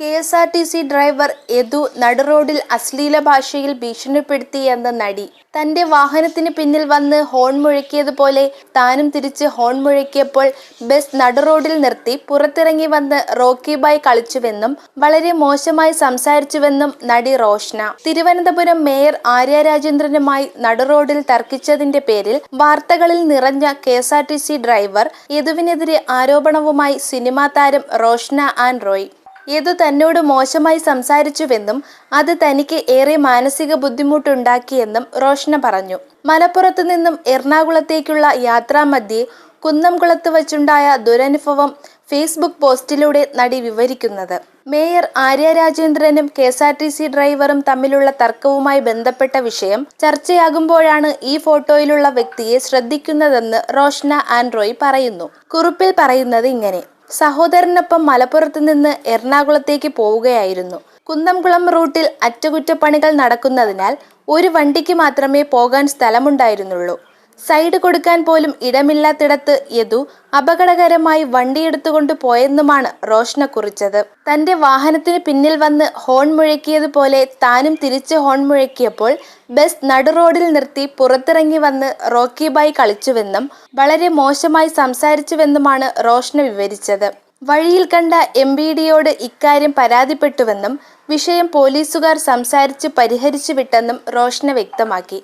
K S R T C driver Yadu നടുറോഡിൽ അശ്ലീല ഭാഷയിൽ ഭീഷണിപ്പെടുത്തി എന്ന നടി. തന്റെ വാഹനത്തിന് പിന്നിൽ വന്ന് ഹോൺ മുഴക്കിയതുപോലെ താനും തിരിച്ച് ഹോൺ മുഴക്കിയപ്പോൾ ബസ് നടുറോഡിൽ നിർത്തി പുറത്തിറങ്ങി വന്ന് റോക്കി ബായ് കളിച്ചുവെന്നും വളരെ മോശമായി സംസാരിച്ചുവെന്നും നടി റോഷ്ന. തിരുവനന്തപുരം മേയർ ആര്യ രാജേന്ദ്രനുമായി നടുറോഡിൽ തർക്കിച്ചതിന്റെ പേരിൽ വാർത്തകളിൽ നിറഞ്ഞ K S R T C driver യദുവിനെതിരെ ആരോപണവുമായി സിനിമാ താരം റോഷ്ന ആൻഡ് റോയ്. യദു തന്നോട് മോശമായി സംസാരിച്ചുവെന്നും അത് തനിക്ക് ഏറെ മാനസിക ബുദ്ധിമുട്ടുണ്ടാക്കിയെന്നും റോഷന പറഞ്ഞു. മലപ്പുറത്തു നിന്നും എറണാകുളത്തേക്കുള്ള യാത്രാമധ്യേ കുന്നംകുളത്ത് വച്ചുണ്ടായ ദുരനുഭവം ഫേസ്ബുക്ക് പോസ്റ്റിലൂടെ നടി വിവരിക്കുന്നത്. Mayor Arya രാജേന്ദ്രനും K S R T C ഡ്രൈവറും തമ്മിലുള്ള തർക്കവുമായി ബന്ധപ്പെട്ട വിഷയം ചർച്ചയാകുമ്പോഴാണ് ഈ ഫോട്ടോയിലുള്ള വ്യക്തിയെ ശ്രദ്ധിക്കുന്നതെന്ന് റോഷ്ന ആൻഡ്രോയ് പറയുന്നു. കുറിപ്പിൽ പറയുന്നത് ഇങ്ങനെ. സഹോദരനൊപ്പം മലപ്പുറത്ത് നിന്ന് എറണാകുളത്തേക്ക് പോവുകയായിരുന്നു. കുന്നംകുളം റൂട്ടിൽ അറ്റകുറ്റപ്പണികൾ നടക്കുന്നതിനാൽ ഒരു വണ്ടിക്ക് മാത്രമേ പോകാൻ സ്ഥലമുണ്ടായിരുന്നുള്ളൂ. സൈഡ് കൊടുക്കാൻ പോലും ഇടമില്ലാത്തിടത്ത് യദു അപകടകരമായി വണ്ടിയെടുത്തുകൊണ്ട് പോയെന്നുമാണ് റോഷ്ന കുറിച്ചത്. തന്റെ വാഹനത്തിന് പിന്നിൽ വന്ന് ഹോൺ മുഴക്കിയതുപോലെ താനും തിരിച്ച് ഹോൺ മുഴക്കിയപ്പോൾ ബസ് നടുറോഡിൽ നിർത്തി പുറത്തിറങ്ങി വന്ന് റോക്കി ബായ് കളിച്ചുവെന്നും വളരെ മോശമായി സംസാരിച്ചുവെന്നുമാണ് റോഷ്ന വിവരിച്ചത്. വഴിയിൽ കണ്ട എം ബി ഡിയോട് ഇക്കാര്യം പരാതിപ്പെട്ടുവെന്നും വിഷയം പോലീസുകാർ സംസാരിച്ച് പരിഹരിച്ചു വിട്ടെന്നും റോഷ്ന വ്യക്തമാക്കി.